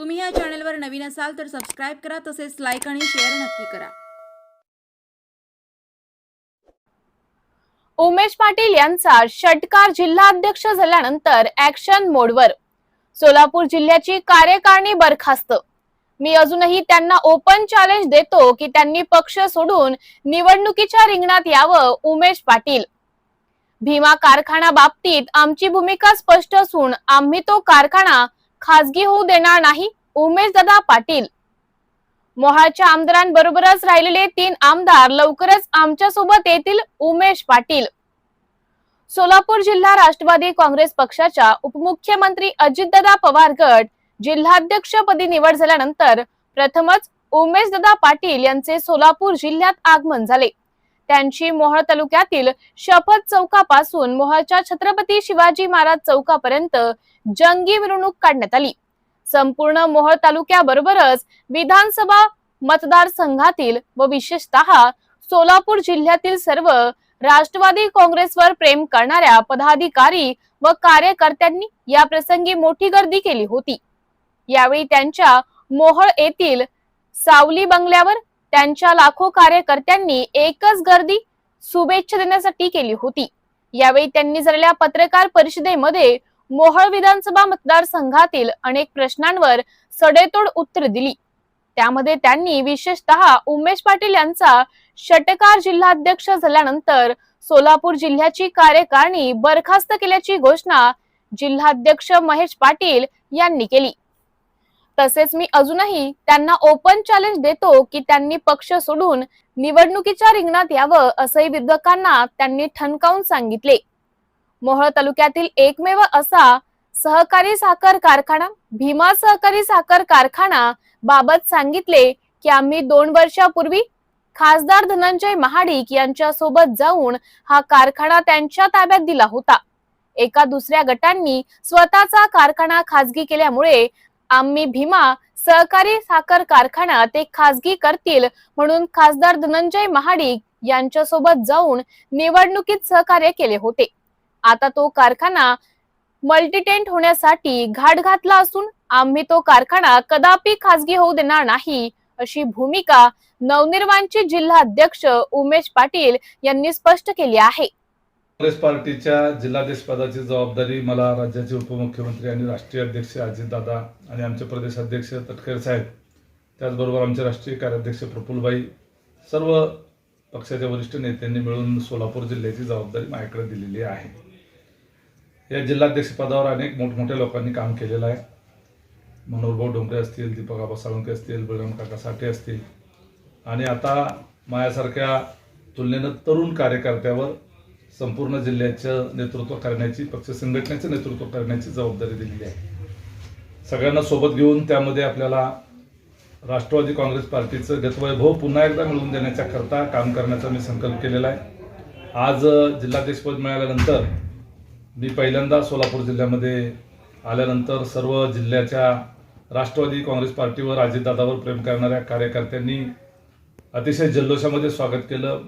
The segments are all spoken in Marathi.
तुम्ही या चॅनलवर नवीन असाल तर सबस्क्राईब करा तसेच लाईक आणि शेअर नक्की करा. उमेश पाटील यांचा षटकार जिल्हाध्यक्ष झाल्यानंतर ऍक्शन मोडवर सोलापूर जिल्ह्याची कार्यकारिणी बरखास्त. मी अजूनही त्यांना ओपन चॅलेंज देतो की त्यांनी पक्ष सोडून निवडणुकीच्या रिंगणात यावं उमेश पाटील. भीमा कारखाना बाबतीत आमची भूमिका स्पष्ट असून आम्ही तो कारखाना खासगी होऊ देणार नाही. उमेश दादा पाटील. मोहाच्या आमदारांबरोबरच राहिलेले तीन आमदार लवकरच आमच्यासोबत येतील उमेश पाटील. सोलापूर जिल्हा राष्ट्रवादी काँग्रेस पक्षाच्या उपमुख्यमंत्री अजितदादा पवार गट जिल्हाध्यक्षपदी निवड झाल्यानंतर प्रथमच उमेशदादा पाटील यांचे सोलापूर जिल्ह्यात आगमन झाले. त्यांची मोहळ तालुक्यातील शपथ चौकापासून मोहळच्या छत्रपती शिवाजी महाराज चौकापर्यंत जंगी मिरवणूक काढण्यात आली. संपूर्ण मोहळ तालुक्याबरोबरच विधानसभा मतदारसंघातील व विशेषतः सोलापूर जिल्ह्यातील सर्व राष्ट्रवादी काँग्रेसवर प्रेम करणाऱ्या पदाधिकारी व कार्यकर्त्यांनी या प्रसंगी मोठी गर्दी केली होती. यावेळी त्यांच्या मोहळ येथील सावली बंगल्यावर त्यांच्या लाखो कार्यकर्त्यांनी एकच गर्दी शुभेच्छा देण्यासाठी केली होती. यावेळी त्यांनी झालेल्या पत्रकार परिषदेमध्ये मोहळ विधानसभा मतदारसंघातील अनेक प्रश्नांवर सडेतोड उत्तर दिली. त्यामध्ये त्यांनी विशेषतः उमेश पाटील यांचा षटकार जिल्हाध्यक्ष झाल्यानंतर सोलापूर जिल्ह्याची कार्यकारिणी बरखास्त केल्याची घोषणा जिल्हाध्यक्ष महेश पाटील यांनी केली. तसेच मी अजूनही त्यांना ओपन चॅलेंज देतो की त्यांनी पक्ष सोडून निवडणुकीच्या रिंगणात यावं असंही विरोधकांना त्यांनी ठणकावून सांगितले. मोहोळ तालुक्यातील एकमेव असा सहकारी साखर कारखाना भीमा सहकारी साखर कारखाना बाबत सांगितले की आम्ही दोन वर्षापूर्वी खासदार धनंजय महाडिक यांच्या सोबत जाऊन हा कारखाना त्यांच्या ताब्यात दिला होता. एका दुसऱ्या गटांनी स्वतःचा कारखाना खाजगी केल्यामुळे आम्ही भीमा सहकारी साखर कारखाना ते खासगी करतील म्हणून खासदार धनंजय महाडिक यांच्यासोबत जाऊन निवडणुकीत सहकार्य केले होते. आता तो कारखाना मल्टीटेंट होण्यासाठी घाट घातला असून आम्ही तो कारखाना कदापि खासगी होऊ देणार नाही अशी भूमिका नवनिर्माणचे जिल्हाध्यक्ष उमेश पाटील यांनी स्पष्ट केली आहे. काँग्रेस पार्टीच्या जिल्हाध्यक्षपदाची जबाबदारी मला राज्याचे उपमुख्यमंत्री आणि राष्ट्रीय अध्यक्ष अजितदादा आणि आमचे प्रदेश अध्यक्ष तटकरे साहेब त्याचबरोबर आमचे राष्ट्रीय कार्याध्यक्ष प्रफुल्लभाई सर्व पक्षाच्या वरिष्ठ नेत्यांनी मिळून सोलापूर जिल्ह्याची जबाबदारी माझ्याकडे दिलेली आहे. या जिल्हाध्यक्षपदावर अनेक मोठमोठ्या लोकांनी काम केलेलं आहे. मनोहरभाऊ डोंगरे असतील दीपक आबा साळुंके असतील बळराम काका साठे असतील. आणि आता माझ्यासारख्या तुलनेनं तरुण कार्यकर्त्यावर संपूर्ण जिल्ह्याचं नेतृत्व करण्याची पक्ष संघटनेचं नेतृत्व करण्याची जबाबदारी दिलेली आहे. सगळ्यांना सोबत घेऊन त्यामध्ये आपल्याला राष्ट्रवादी काँग्रेस पार्टीचं गतवैभव पुन्हा एकदा मिळवून देण्याच्याकरता काम करण्याचा मी संकल्प केलेला आहे. आज जिल्हाध्यक्षपद मिळाल्यानंतर मी पहिल्यांदा सोलापूर जिल्ह्यामध्ये आल्यानंतर सर्व जिल्ह्याच्या राष्ट्रवादी काँग्रेस पार्टीवर अजितदादावर प्रेम करणाऱ्या कार्यकर्त्यांनी अतिशय जल्लोषामध्ये स्वागत केलं.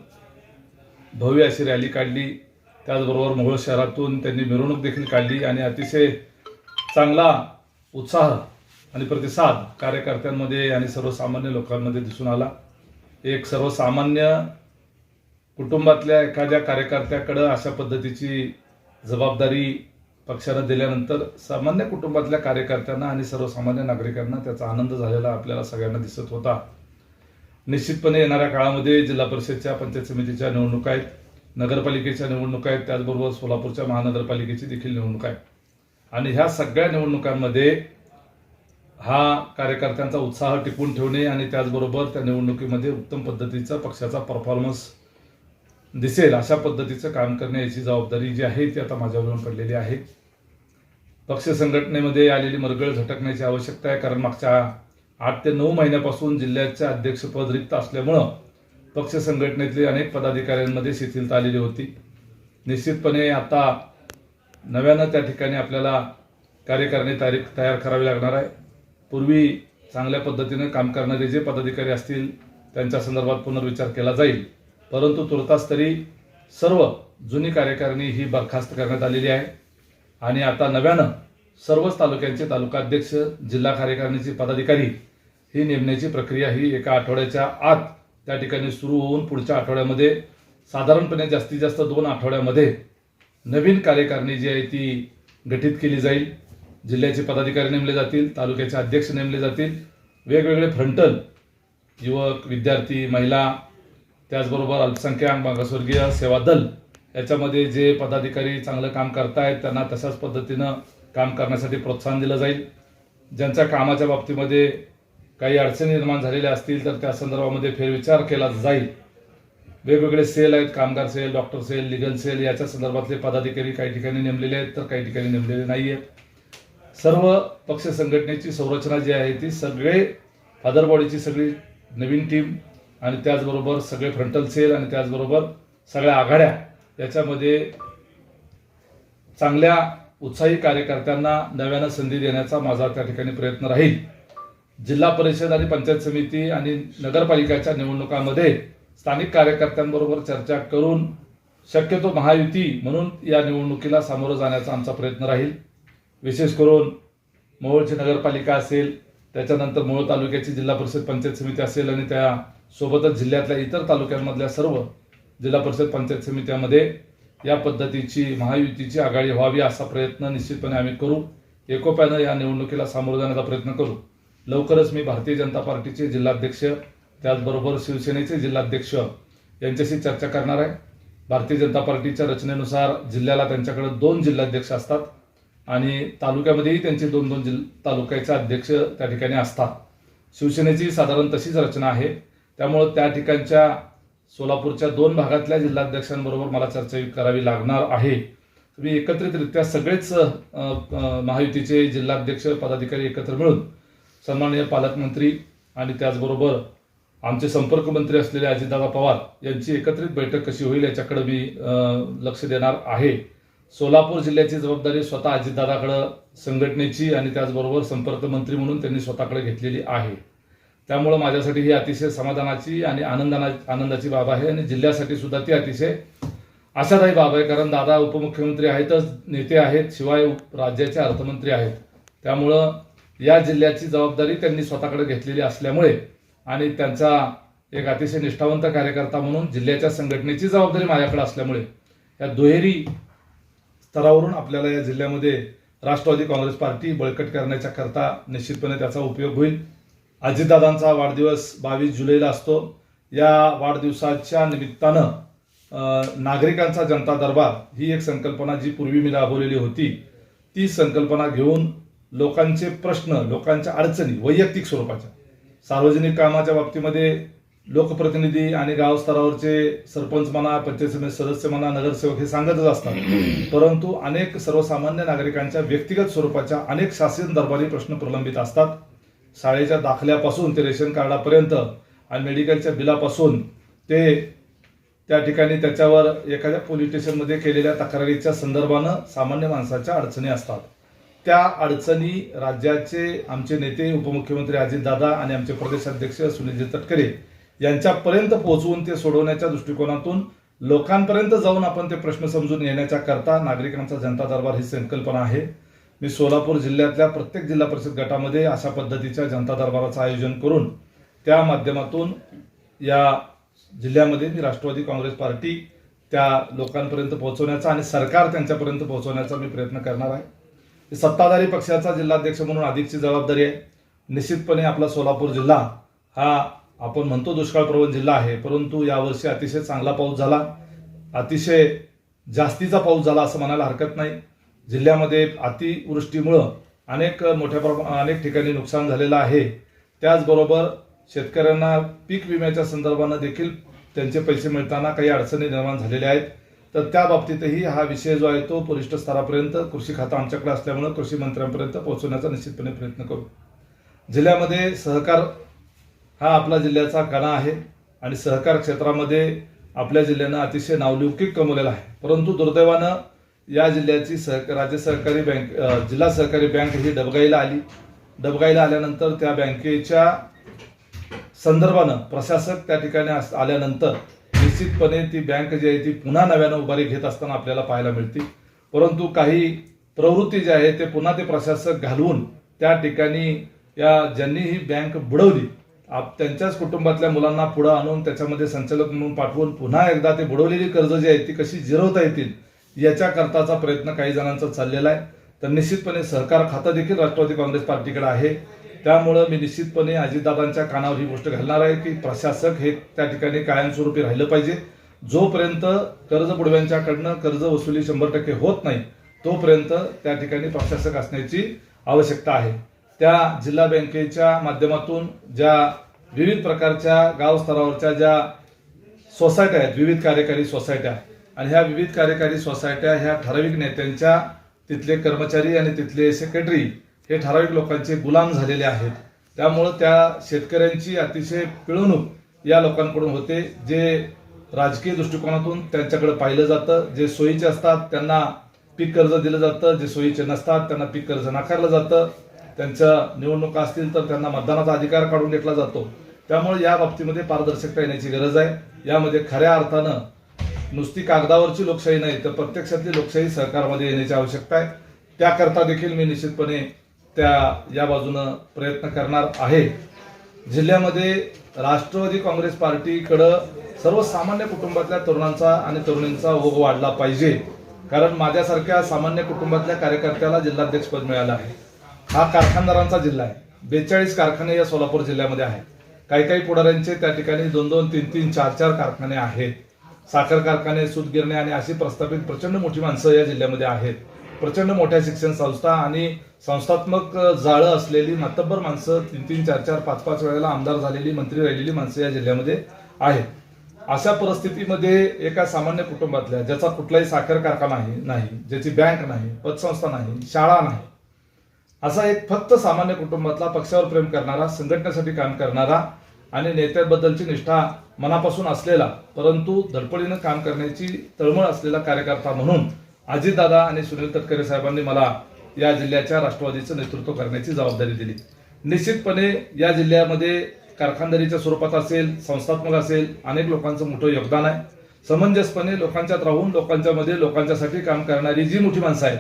भव्य अशी रॅली काढली. त्याचबरोबर मोहोळ शहरातून त्यांनी मिरवणूक देखील काढली आणि अतिशय चांगला उत्साह आणि प्रतिसाद कार्यकर्त्यांमध्ये आणि सर्वसामान्य लोकांमध्ये दिसून आला. एक सर्वसामान्य कुटुंबातल्या एखाद्या कार्यकर्त्याकडं अशा पद्धतीची जबाबदारी पक्षानं दिल्यानंतर सामान्य कुटुंबातल्या कार्यकर्त्यांना आणि सर्वसामान्य नागरिकांना त्याचा आनंद झालेला आपल्याला सगळ्यांना दिसत होता. निश्चितपणे येणाऱ्या काळामध्ये जिल्हा परिषदच्या पंचायत समितीच्या निवडणुका आहेत. नगरपालिकेच्या निवडणुका आहेत. त्याचबरोबर सोलापूरच्या महानगरपालिकेची देखील निवडणूक आहे आणि ह्या सगळ्या निवडणुकांमध्ये हा कार्यकर्त्यांचा उत्साह टिकून ठेवणे आणि त्याचबरोबर त्या निवडणुकीमध्ये उत्तम पद्धतीचा पक्षाचा परफॉर्मन्स दिसेल अशा पद्धतीचं काम करण्याची जबाबदारी जी आहे ती आता माझ्यावरून पडलेली आहे. पक्ष संघटनेमध्ये आलेली मरगळ झटकण्याची आवश्यकता आहे. कारण मागच्या आठ ते नऊ महिन्यापासून जिल्ह्याचे अध्यक्षपद रिक्त असल्यामुळं पक्ष संघटनेतले अनेक पदाधिकाऱ्यांमध्ये शिथिलता आलेली होती. निश्चितपणे आता नव्यानं त्या ठिकाणी आपल्याला कार्यकारणी तारीख तयार करावी लागणार आहे. पूर्वी चांगल्या पद्धतीनं काम करणारे जे पदाधिकारी असतील त्यांच्या संदर्भात पुनर्विचार केला जाईल. परंतु तुर्तास तरी सर्व जुनी कार्यकारिणी ही बरखास्त करण्यात आलेली आहे. आणि आता नव्यानं सर्वच तालुक्यांचे तालुकाध्यक्ष जिल्हा कार्यकारिणीचे पदाधिकारी ही नेमण्याची प्रक्रिया ही एका आठवड्याच्या आत त्या ठिकाणी सुरू होऊन पुढच्या आठवड्यामध्ये साधारणपणे जास्तीत जास्त दोन आठवड्यामध्ये नवीन कार्यकारिणी जी आहे ती गठीत केली जाईल. जिल्ह्याचे पदाधिकारी नेमले जातील तालुक्याचे अध्यक्ष नेमले जातील. वेगवेगळे फ्रंटल युवक विद्यार्थी महिला त्याचबरोबर अल्पसंख्याक मागासवर्गीय सेवा दल याच्यामध्ये जे पदाधिकारी चांगलं काम करतायत त्यांना तशाच पद्धतीनं काम करण्यासाठी प्रोत्साहन दिलं जाईल. ज्यांच्या कामाच्या बाबतीमध्ये काही अडचणी निर्माण झालेल्या असतील तर त्या संदर्भामध्ये फेरविचार केला जाईल. वेगवेगळे सेल आहेत कामगार cell doctor cell legal cell याच्या संदर्भातले पदाधिकारी काही ठिकाणी नेमलेले आहेत तर काही ठिकाणी नेमलेले नाही आहेत सर्व पक्ष संघटनेची संरचना जी आहे ती सगळे फादर बॉडीची सगळी नवीन टीम आणि त्याचबरोबर सगळे फ्रंटल सेल आणि त्याचबरोबर सगळ्या आघाड्या याच्यामध्ये चांगल्या उत्साही कार्यकर्त्यांना नव्यानं संधी देण्याचा माझा त्या ठिकाणी प्रयत्न राहील. जिल्हा परिषद आणि पंचायत समिती आणि नगरपालिकाच्या निवडणुकामध्ये स्थानिक कार्यकर्त्यांबरोबर चर्चा करून शक्यतो महायुती म्हणून या निवडणुकीला सामोरं जाण्याचा आमचा प्रयत्न राहील. विशेष करून मोहोळची नगरपालिका असेल त्याच्यानंतर मोहोळ तालुक्याची जिल्हा परिषद पंचायत समिती असेल आणि त्या सोबतच जिल्ह्यातल्या इतर तालुक्यांमधल्या सर्व जिल्हा परिषद पंचायत समित्यामध्ये या पद्धतीची महायुतीची आघाडी व्हावी असा प्रयत्न निश्चितपणे आम्ही करू. एकोप्यानं या निवडणुकीला सामोरं जाण्याचा प्रयत्न करू. लवकरच मी भारतीय जनता पार्टीचे जिल्हाध्यक्ष त्याचबरोबर शिवसेनेचे जिल्हाध्यक्ष यांच्याशी चर्चा करणार आहे. भारतीय जनता पार्टीच्या रचनेनुसार जिल्ह्याला त्यांच्याकडे दोन जिल्हाध्यक्ष असतात आणि तालुक्यामध्येही त्यांचे दोन दोन जिल तालुक्याचे अध्यक्ष त्या ठिकाणी असतात. शिवसेनेची साधारण तशीच रचना आहे. त्यामुळं त्या ठिकाणच्या सोलापूरच्या दोन भागातल्या जिल्हाध्यक्षांबरोबर मला चर्चा करावी लागणार आहे. तुम्ही एकत्रितरित्या सगळेच महायुतीचे जिल्हाध्यक्ष पदाधिकारी एकत्र मिळून सन्माननीय पालकमंत्री आणि त्याचबरोबर आमचे संपर्क मंत्री असलेले अजितदादा पवार यांची एकत्रित बैठक कशी होईल याच्याकडे मी लक्ष देणार आहे. सोलापूर जिल्ह्याची जबाबदारी स्वतः अजितदादाकडं संघटनेची आणि त्याचबरोबर संपर्क मंत्री म्हणून त्यांनी स्वतःकडे घेतलेली आहे. त्यामुळं माझ्यासाठी ही अतिशय समाधानाची आणि आनंदाना आनंदाची बाब आहे आणि जिल्ह्यासाठी सुद्धा ती अतिशय आशादायी बाब आहे. कारण दादा उपमुख्यमंत्री आहेतच नेते आहेत शिवाय राज्याचे अर्थमंत्री आहेत. त्यामुळं या जिल्ह्याची जबाबदारी त्यांनी स्वतःकडे घेतलेली असल्यामुळे आणि त्यांचा एक अतिशय निष्ठावंत कार्यकर्ता म्हणून जिल्ह्याच्या संघटनेची जबाबदारी माझ्याकडे असल्यामुळे या दुहेरी स्तरावरून आपल्याला या जिल्ह्यामध्ये राष्ट्रवादी काँग्रेस पार्टी बळकट करण्याच्या करता निश्चितपणे त्याचा उपयोग होईल. अजितदादांचा वाढदिवस बावीस जुलैला असतो. या वाढदिवसाच्या निमित्तानं नागरिकांचा जनता दरबार ही एक संकल्पना जी पूर्वी मी राबवलेली होती ती संकल्पना घेऊन लोकांचे प्रश्न लोकांच्या अडचणी वैयक्तिक स्वरूपाच्या. सार्वजनिक कामाच्या बाबतीमध्ये लोकप्रतिनिधी आणि गाव स्तरावरचे सरपंच म्हणा पंचायत समिती सदस्य म्हणा नगरसेवक हे सांगतच असतात. परंतु अनेक सर्वसामान्य नागरिकांच्या व्यक्तिगत स्वरूपाच्या अनेक शासन दरबारी प्रश्न प्रलंबित असतात. शाळेच्या दाखल्यापासून ते रेशन कार्डापर्यंत आणि मेडिकलच्या बिलापासून ते त्या ठिकाणी त्याच्यावर एखाद्या पोलीस स्टेशनमध्ये केलेल्या तक्रारीच्या संदर्भानं सामान्य माणसाच्या अडचणी असतात. त्या अडचणी राज्याचे आमचे नेते उपमुख्यमंत्री अजितदादा आणि आमचे प्रदेशाध्यक्ष सुनीलजी तटकरे यांच्यापर्यंत पोहोचवून ते सोडवण्याच्या दृष्टिकोनातून लोकांपर्यंत जाऊन आपण ते प्रश्न समजून येण्याच्या करता नागरिकांचा जनता दरबार ही संकल्पना आहे. मी सोलापूर जिल्ह्यातल्या प्रत्येक जिल्हा परिषद गटामध्ये अशा पद्धतीच्या जनता दरबाराचं आयोजन करून त्या माध्यमातून या जिल्ह्यामध्ये मी राष्ट्रवादी काँग्रेस पार्टी त्या लोकांपर्यंत पोहोचवण्याचा आणि सरकार त्यांच्यापर्यंत पोहोचवण्याचा मी प्रयत्न करणार आहे. सत्ताधारी पक्षाचा जिल्हाध्यक्ष म्हणून अधिकची जबाबदारी आहे. निश्चितपणे आपला सोलापूर जिल्हा हा आपण म्हणतो दुष्काळप्रवण जिल्हा आहे. परंतु यावर्षी अतिशय चांगला पाऊस झाला. अतिशय जास्तीचा पाऊस झाला असं म्हणायला हरकत नाही. जिल्ह्यामध्ये अतिवृष्टीमुळं अनेक मोठ्या प्रमा अनेक ठिकाणी नुकसान झालेलं आहे. त्याचबरोबर शेतकऱ्यांना पीक विम्याच्या संदर्भानं देखील त्यांचे पैसे मिळताना काही अडचणी निर्माण झालेल्या आहेत. तर त्या बाबतीतही हा विषय जो आहे तो वरिष्ठ स्तरापर्यंत कृषी खातं आमच्याकडे असल्यामुळं कृषी मंत्र्यांपर्यंत पोहोचवण्याचा निश्चितपणे प्रयत्न करू. जिल्ह्यामध्ये सहकार हा आपला जिल्ह्याचा कणा आहे आणि सहकार क्षेत्रामध्ये आपल्या जिल्ह्यानं अतिशय नावलौकिक कमवलेला आहे. परंतु दुर्दैवानं या जिल्ह्याची सह राज्य सहकारी बँक जिल्हा सहकारी बँक ही डबगाईला आली. डबगाईला आल्यानंतर त्या बँकेच्या संदर्भानं प्रशासक त्या ठिकाणी आल्यानंतर निश्चितपणे ती बँक जी आहे ती पुन्हा नव्यानं उभारी घेत असताना आपल्याला पाहायला मिळते. परंतु काही प्रवृत्ती जी आहे ते पुन्हा ते प्रशासक घालवून त्या ठिकाणी या ज्यांनी ही बँक बुडवली आप त्यांच्याच कुटुंबातल्या मुलांना पुढं आणून त्याच्यामध्ये संचालक म्हणून पाठवून पुन्हा एकदा ते बुडवलेली कर्ज जी आहेत ती कशी जिरवता येतील याच्याकरताचा प्रयत्न काही जणांचा चाललेला आहे. तर निश्चितपणे सहकार खातं देखील राष्ट्रवादी काँग्रेस पार्टीकडे आहे. त्यामुळं मी निश्चितपणे अजितदादांच्या कानावर ही गोष्ट घालणार आहे की प्रशासक हे त्या ठिकाणी कायमस्वरूपी राहिलं पाहिजे. जोपर्यंत कर्ज बुडव्यांच्याकडनं कर्ज वसुली शंभर टक्के होत नाही तोपर्यंत त्या ठिकाणी प्रशासक असण्याची आवश्यकता आहे. त्या जिल्हा बँकेच्या माध्यमातून ज्या विविध प्रकारच्या गाव स्तरावरच्या ज्या सोसायट्या आहेत विविध कार्यकारी सोसायट्या आणि ह्या विविध कार्यकारी सोसायट्या ह्या ठराविक नेत्यांच्या तिथले कर्मचारी आणि तिथले सेक्रेटरी हे ठराविक लोकांचे गुलाम झालेले आहेत. त्यामुळं त्या शेतकऱ्यांची अतिशय पिळवणूक या लोकांकडून होते जे राजकीय दृष्टिकोनातून त्यांच्याकडे पाहिलं जातं जे सोयीचे असतात त्यांना पीक कर्ज दिलं जातं जे सोयीचे नसतात त्यांना पीक कर्ज नाकारलं जातं. त्यांच्या निवडणुका असतील तर त्यांना मतदानाचा अधिकार काढून घेतला जातो. त्यामुळे या बाबतीमध्ये पारदर्शकता येण्याची गरज आहे. यामध्ये खऱ्या अर्थानं नुसती कागदावरची लोकशाही नाही तर प्रत्यक्षातली लोकशाही सरकारमध्ये येण्याची आवश्यकता आहे. त्याकरता देखील मी निश्चितपणे त्या या बाजूनं प्रयत्न करणार आहे. जिल्ह्यामध्ये राष्ट्रवादी काँग्रेस पार्टीकडं सर्वसामान्य कुटुंबातल्या तरुणांचा आणि तरुणींचा ओघ वाढला पाहिजे. कारण माझ्यासारख्या सामान्य कुटुंबातल्या कार्यकर्त्याला जिल्हाध्यक्षपद मिळालं आहे. हा कारखानदारांचा जिल्हा आहे. बेचाळीस कारखाने या सोलापूर जिल्ह्यामध्ये आहेत. काही काही पुढाऱ्यांचे त्या ठिकाणी दोन दोन तीन तीन चार चार कारखाने आहेत. साखर कारखाने सूतगिरणे आणि अशी प्रस्थापित प्रचंड मोठी माणसं या जिल्ह्यामध्ये आहेत. प्रचंड मोठ्या शिक्षण संस्था आणि संस्थात्मक जाळं असलेली मातब्बर माणसं तीन तीन चार चार पाच पाच वेळेला आमदार झालेली मंत्री राहिलेली माणसं या जिल्ह्यामध्ये आहेत. अशा परिस्थितीमध्ये एका सामान्य कुटुंबातल्या ज्याचा कुठलाही साखर कारखाना नाही ज्याची बँक नाही पतसंस्था नाही शाळा नाही असा एक फक्त सामान्य कुटुंबातला पक्षावर प्रेम करणारा संघटनेसाठी काम करणारा आणि नेत्याबद्दलची निष्ठा मनापासून असलेला परंतु धडपडीनं काम करण्याची तळमळ असलेला कार्यकर्ता म्हणून अजितदादा आणि सुनील तटकरे साहेबांनी मला या जिल्ह्याच्या राष्ट्रवादीचं नेतृत्व करण्याची जबाबदारी दिली. निश्चितपणे या जिल्ह्यामध्ये कारखानदारीच्या स्वरूपात असेल संस्थात्मक असेल अनेक लोकांचं मोठं योगदान आहे. समंजसपणे लोकांच्यात राहून लोकांच्या मध्ये लोकांच्यासाठी काम करणारी जी मोठी माणसं आहेत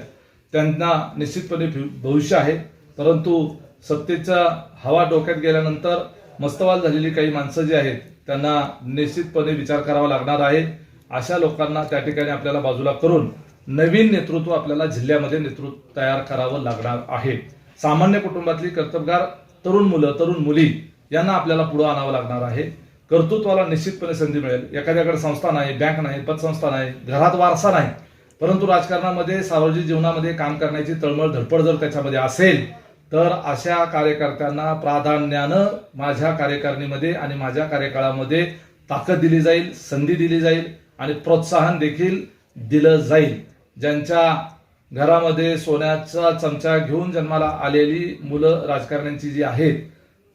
त्यांना निश्चितपणे भविष्य आहे. परंतु सत्तेचा हवा डोक्यात गेल्यानंतर मस्तवाल झालेली काही माणसं जी आहेत त्यांना निश्चितपणे विचार करावा लागणार आहे. अशा लोकांना त्या ठिकाणी आपल्याला बाजूला करून नवीन नेतृत्व आपल्याला जिल्ह्यामध्ये नेतृत्व तयार करावं लागणार आहे. सामान्य कुटुंबातली कर्तबगार तरुण मुलं तरुण मुली यांना आपल्याला पुढे आणावं लागणार आहे. कर्तृत्वाला निश्चितपणे संधी मिळेल. एखाद्याकडे संस्था नाही बँक नाही पतसंस्था नाही घरात वारसा नाही. परंतु राजकारणामध्ये सार्वजनिक जीवनामध्ये काम करण्याची तळमळ धडपड जर त्याच्यामध्ये असेल तर अशा कार्यकर्त्यांना प्राधान्यानं माझ्या कार्यकारिणीमध्ये आणि माझ्या कार्यकाळामध्ये ताकद दिली जाईल संधी दिली जाईल आणि प्रोत्साहन देखील दिलं जाईल. ज्यांच्या घरामध्ये सोन्याचा चमचा घेऊन जन्माला आलेली मुलं राजकारण्यांची जी आहेत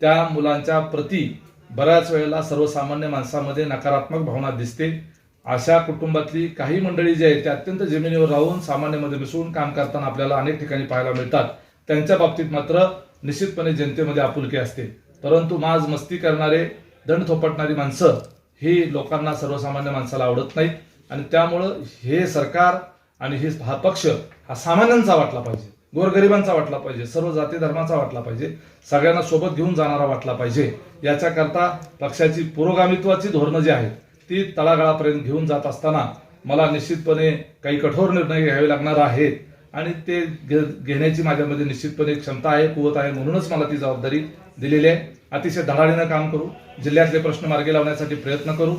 त्या मुलांच्या प्रती बऱ्याच वेळेला सर्वसामान्य माणसामध्ये नकारात्मक भावना दिसते. अशा कुटुंबातली काही मंडळी जी आहेत त्या अत्यंत जमिनीवर राहून सामान्यमध्ये मिसळून काम करताना आपल्याला अनेक ठिकाणी पाहायला मिळतात. त्यांच्या बाबतीत मात्र निश्चितपणे जनतेमध्ये आपुलकी असते. परंतु माज मस्ती करणारे दंड थोपटणारी माणसं ही लोकांना सर्वसामान्य माणसाला आवडत नाहीत. आणि त्यामुळं हे सरकार आणि हे हा पक्ष हा सामान्यांचा वाटला पाहिजे गोरगरिबांचा वाटला पाहिजे सर्व जाती धर्माचा वाटला पाहिजे सगळ्यांना सोबत घेऊन जाणारा वाटला पाहिजे. याच्याकरता पक्षाची पुरोगामित्वाची धोरणं जी आहेत ती तळागाळापर्यंत घेऊन जात असताना मला निश्चितपणे काही कठोर निर्णय घ्यावे लागणार आहेत. आणि ते घे- घेण्याची माझ्यामध्ये निश्चितपणे क्षमता आहे कुवत आहे म्हणूनच मला ती जबाबदारी दिलेली आहे. अतिशय धडाडीनं काम करू जिल्ह्यातले प्रश्न मार्गी लावण्यासाठी प्रयत्न करू.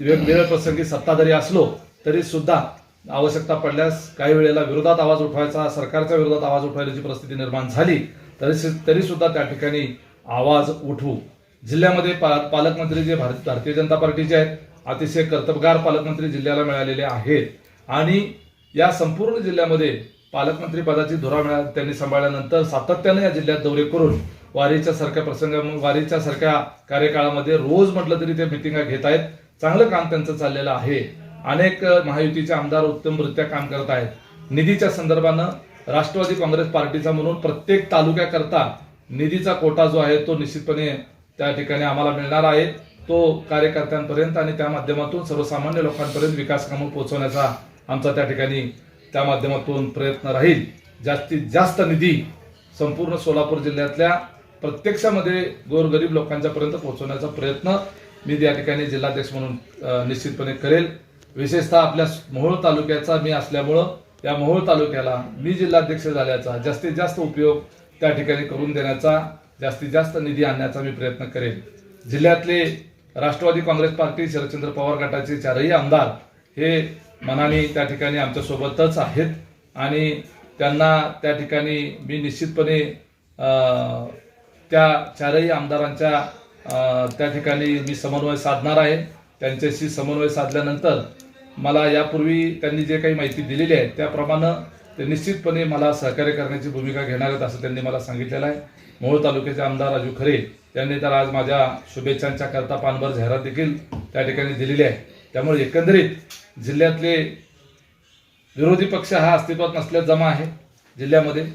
वेगवेगळ्या प्रसंगी सत्ताधारी असलो तरी सुद्धा आवश्यकता पडल्यास काही वेळेला विरोधात आवाज उठवायचा सरकारच्या विरोधात आवाज उठवायची परिस्थिती निर्माण झाली तरी तरी सुद्धा त्या ठिकाणी आवाज उठवू. जिल्ह्यामध्ये पा पालकमंत्री जे भारत भारतीय जनता पार्टीचे आहेत अतिशय कर्तबगार पालकमंत्री जिल्ह्याला मिळालेले आहेत. आणि या संपूर्ण जिल्ह्यामध्ये पालकमंत्री पदाची धुरा मिळा त्यांनी सांभाळल्यानंतर सातत्याने या जिल्ह्यात दौरे करून वारीच्या सारख्या प्रसंग वारीच्या सारख्या कार्यकाळामध्ये रोज म्हटलं तरी ते मिटिंगा घेत आहेत. चांगलं काम त्यांचं चाललेलं आहे. अनेक महायुतीचे आमदार उत्तमरित्या काम करत आहेत. निधीच्या संदर्भानं राष्ट्रवादी काँग्रेस पार्टीचा म्हणून प्रत्येक तालुक्याकरता निधीचा कोटा जो आहे तो निश्चितपणे त्या ठिकाणी आम्हाला मिळणार आहे. तो कार्यकर्त्यांपर्यंत आणि त्या माध्यमातून सर्वसामान्य लोकांपर्यंत विकास कामं पोहोचवण्याचा आमचा त्या ठिकाणी त्या माध्यमातून प्रयत्न राहील. जास्तीत जास्त निधी संपूर्ण सोलापूर जिल्ह्यातल्या प्रत्यक्षामध्ये गोरगरीब लोकांच्यापर्यंत पोहोचवण्याचा प्रयत्न मी त्या ठिकाणी जिल्हाध्यक्ष म्हणून निश्चितपणे करेल. विशेषतः आपल्या मोहोळ तालुक्याचा मी असल्यामुळं या मोहोळ तालुक्याला मी जिल्हाध्यक्ष झाल्याचा जास्तीत जास्त उपयोग त्या ठिकाणी करून देण्याचा जास्तीत जास्त निधी आणण्याचा मी प्रयत्न करेन. जिल्ह्यातले राष्ट्रवादी काँग्रेस पार्टी शरदचंद्र पवार गटाचे चारही आमदार हे मनाने त्या ठिकाणी आमच्यासोबतच आहेत आणि त्यांना त्या ठिकाणी मी निश्चितपणे त्या चारही आमदारांच्या त्या ठिकाणी मी समन्वय साधणार आहे. त्यांच्याशी समन्वय साधल्यानंतर मला यापूर्वी त्यांनी जे काही माहिती दिलेली आहे त्याप्रमाणे ते निश्चितपणे मला सहकार्य करण्याची भूमिका घेणार आहेत असं त्यांनी मला सांगितलेलं आहे. मोहोळ तालुक्याचे आमदार राजू खरे त्यांनी तर आज माझ्या शुभेच्छांच्या करता पानभर जाहिरात देखील त्या ठिकाणी दिलेली आहे. त्यामुळे एकंदरीत जिल्ह्यातले विरोधी पक्ष हा अस्तित्वात नसल्यास जमा आहे. जिल्ह्यामध्ये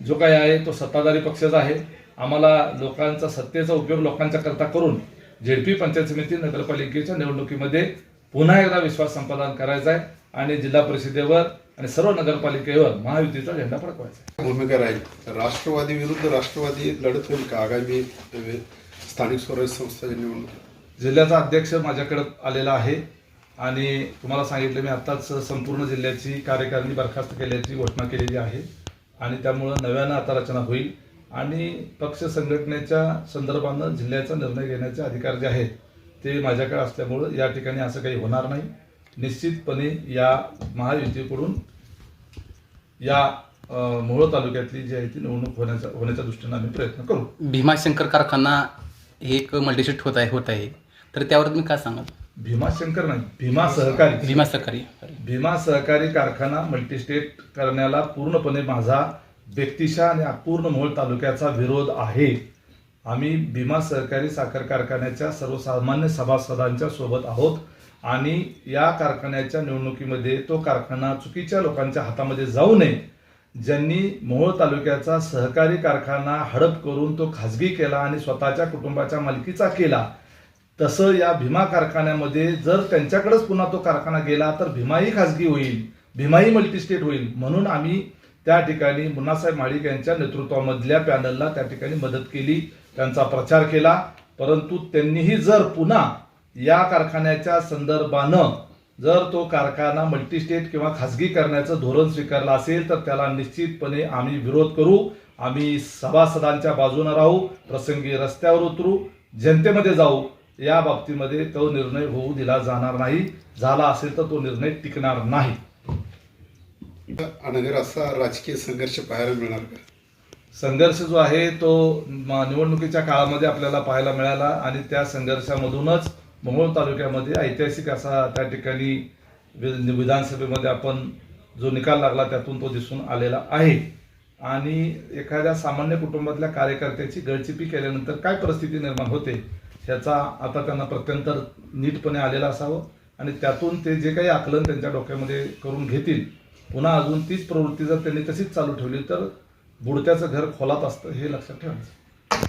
जो काही आहे तो सत्ताधारी पक्षाचा आहे. आम्हाला लोकांचा सत्तेचा उपयोग लोकांच्या करता करून झेडपी पंचायत समिती नगरपालिकेच्या निवडणुकीमध्ये पुन्हा एकदा विश्वास संपादन करायचा आहे आणि जिल्हा परिषदेवर आणि सर्व नगरपालिकेवर महायुतीचा झेंडा फडकवायचा आहे भूमिका राहील. राष्ट्रवादी विरुद्ध राष्ट्रवादी लढत होईल का? आगामी स्थानिक स्वराज्य संस्थाच्या निवडणूक. जिल्ह्याचा अध्यक्ष माझ्याकडे आलेला आहे आणि तुम्हाला सांगितलं मी आताच संपूर्ण जिल्ह्याची कार्यकारिणी बरखास्त केल्याची घोषणा केलेली आहे आणि त्यामुळं नव्यानं आता रचना होईल. आणि पक्ष संघटनेच्या संदर्भानं जिल्ह्याचा निर्णय घेण्याचे अधिकार जे आहेत ते माझ्याकडे असल्यामुळं या ठिकाणी असं काही होणार नाही. निश्चितपणे या महायुतीकडून या मोहोळ तालुक्यातली जी आहे ती निवडणूक होण्याच्या होण्याच्या दृष्टीनं आम्ही प्रयत्न करू. भीमाशंकर कारखाना हे एक मल्टीशिफ्ट होत आहे होत आहे. तर त्यावर तुम्ही काय सांगाल भीमाशंकर नाही भीमा सहकारी. भीमा सहकारी भीमा सहकारी कारखाना मल्टीस्टेट करण्याला पूर्णपणे माझा व्यक्तिशा आणि पूर्ण मोहोळ तालुक्याचा विरोध आहे. आम्ही भीमा सहकारी साखर कारखान्याच्या सर्वसामान्य सभासदांच्या सोबत आहोत आणि या कारखान्याच्या निवडणुकीमध्ये तो कारखाना चुकीच्या लोकांच्या हातामध्ये जाऊ नये ज्यांनी मोहोळ तालुक्याचा सहकारी कारखाना हडप करून तो खाजगी केला आणि स्वतःच्या कुटुंबाच्या मालकीचा केला तसं या भीमा कारखान्यामध्ये जर त्यांच्याकडेच पुन्हा तो कारखाना गेला तर भीमाही खाजगी होईल भीमाही मल्टीस्टेट होईल. म्हणून आम्ही त्या ठिकाणी मुन्नासाहेब माळिक यांच्या नेतृत्वामधल्या पॅनलला त्या ठिकाणी मदत केली. त्यांचा प्रचार केला परंतु त्यांनीही जर पुन्हा या कारखान्याच्या संदर्भानं जर तो कारखाना मल्टीस्टेट किंवा खाजगी करण्याचं धोरण स्वीकारलं असेल तर त्याला निश्चितपणे आम्ही विरोध करू. आम्ही सभासदांच्या बाजूने राहू प्रसंगी रस्त्यावर उतरू जनतेमध्ये जाऊ. या बाबतीमध्ये तो निर्णय होऊ दिला जाणार नाही. झाला असेल तर तो निर्णय टिकणार नाही. अनगर असा राजकीय संघर्ष पाहायला मिळणार का? संघर्ष जो आहे तो निवडणुकीच्या काळामध्ये आपल्याला पाहायला मिळाला आणि त्या संघर्षामधूनच मंगळूर तालुक्यामध्ये ऐतिहासिक असा त्या ठिकाणी वि- विधानसभेमध्ये आपण जो निकाल लागला त्यातून तो दिसून आलेला आहे. आणि एखाद्या सामान्य कुटुंबातल्या कार्यकर्त्याची गळचिपी केल्यानंतर काय परिस्थिती निर्माण होते ह्याचा आता त्यांना प्रत्यंतर नीटपणे आलेला असावं आणि त्यातून ते जे काही आकलन त्यांच्या डोक्यामध्ये करून घेतील पुन्हा अजून तीच प्रवृत्ती जर त्यांनी तशीच चालू ठेवली तर बुडत्याचं घर खोलात असतं हे लक्षात ठेवायचं.